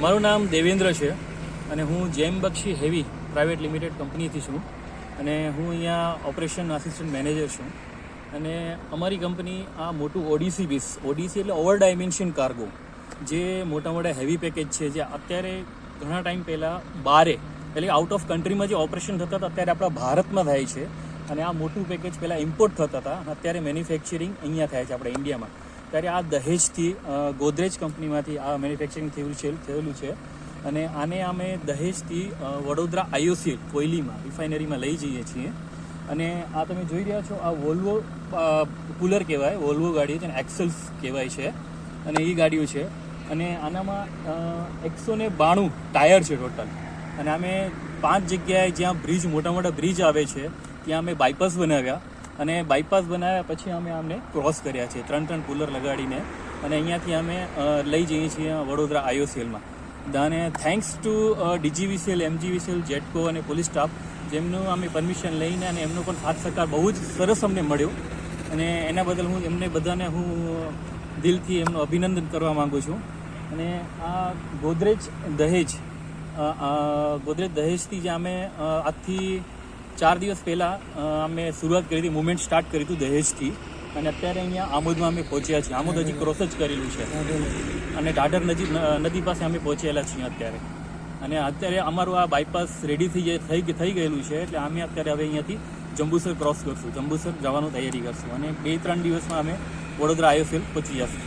મારું નામ દેવેન્દ્ર છે અને હું જેમ બક્ષી હેવી પ્રાઇવેટ લિમિટેડ કંપનીથી છું અને હું અહીંયા ઓપરેશન આસિસ્ટન્ટ મેનેજર છું. અને અમારી કંપની આ મોટું ઓડીસી બીસ ઓડીસી એટલે ઓવર ડાયમેન્શન કાર્ગો જે મોટા મોટા હેવી પેકેજ છે, જે અત્યારે ઘણા ટાઈમ પહેલાં બારે, એટલે આઉટ ઓફ કન્ટ્રીમાં જે ઓપરેશન થતા હતા, અત્યારે આપણા ભારતમાં થાય છે. અને આ મોટું પેકેજ પહેલાં ઇમ્પોર્ટ થતા હતા અત્યારે મેન્યુફેક્ચરિંગ અહીંયા થાય છે, આપણા ઇન્ડિયામાં ત્યારે આ દહેજથી ગોદરેજ કંપનીમાંથી આ મેન્યુફેક્ચરિંગ થયેલું છે થયેલું છે. અને આને અમે દહેજથી વડોદરા આઈઓસી કોયલીમાં, રિફાઇનરીમાં લઈ જઈએ છીએ. અને આ તમે જોઈ રહ્યા છો, આ વોલ્વો કુલર કહેવાય, વોલ્વો ગાડી છે એક્સલ્સ કહેવાય છે. અને એ ગાડીઓ છે. અને આનામાં એકસો ને બાણું ટાયર છે ટોટલ. અને અમે પાંચ જગ્યાએ જ્યાં બ્રિજ, મોટા મોટા બ્રિજ આવે છે, ત્યાં અમે બાયપાસ બનાવ્યા. અને બાયપાસ બનાવ્યા પછી અમે આમને ક્રોસ કર્યા છે ત્રણ ત્રણ કુલર લગાડીને અને અહીંયાથી અમે લઈ જઈએ છીએ વડોદરા આઈઓસીએલમાં અને thanks to DGVCL MGVCL GETCO અને પોલીસ સ્ટાફ જેમનું અમે પરમિશન લઈને અને એમનો પણ સાથ સહકાર બહુ જ સરસ અમને મળ્યો. અને એના બદલ હું એમને બધાને હું દિલથી એમનું અભિનંદન કરવા માગું છું. અને આ ગોદરેજ દહેજ ગોદરેજ દહેજથી જે અમે આજથી ચાર દિવસ પહેલાં અમે શરૂઆત કરી હતી મુવમેન્ટ સ્ટાર્ટ કરી હતું દહેજથી. અને અત્યારે અહીંયા આમોદમાં અમે પહોંચ્યા છીએ. આમોદ હજી ક્રોસ જ કરેલું છે. અને ઢાઢર નજીક નદી પાસે અમે પહોંચેલા છીએ અત્યારે. અને અત્યારે અમારું આ બાયપાસ રેડી થઈ થઈ થઈ ગયેલું છે, એટલે અમે અત્યારે હવે અહીંયાથી જંબુસર ક્રોસ કરશું. જંબુસર જવાનું તૈયારી કરશું. અને બે ત્રણ દિવસમાં અમે વડોદરા આઈઓસીએલ પહોંચી જશું.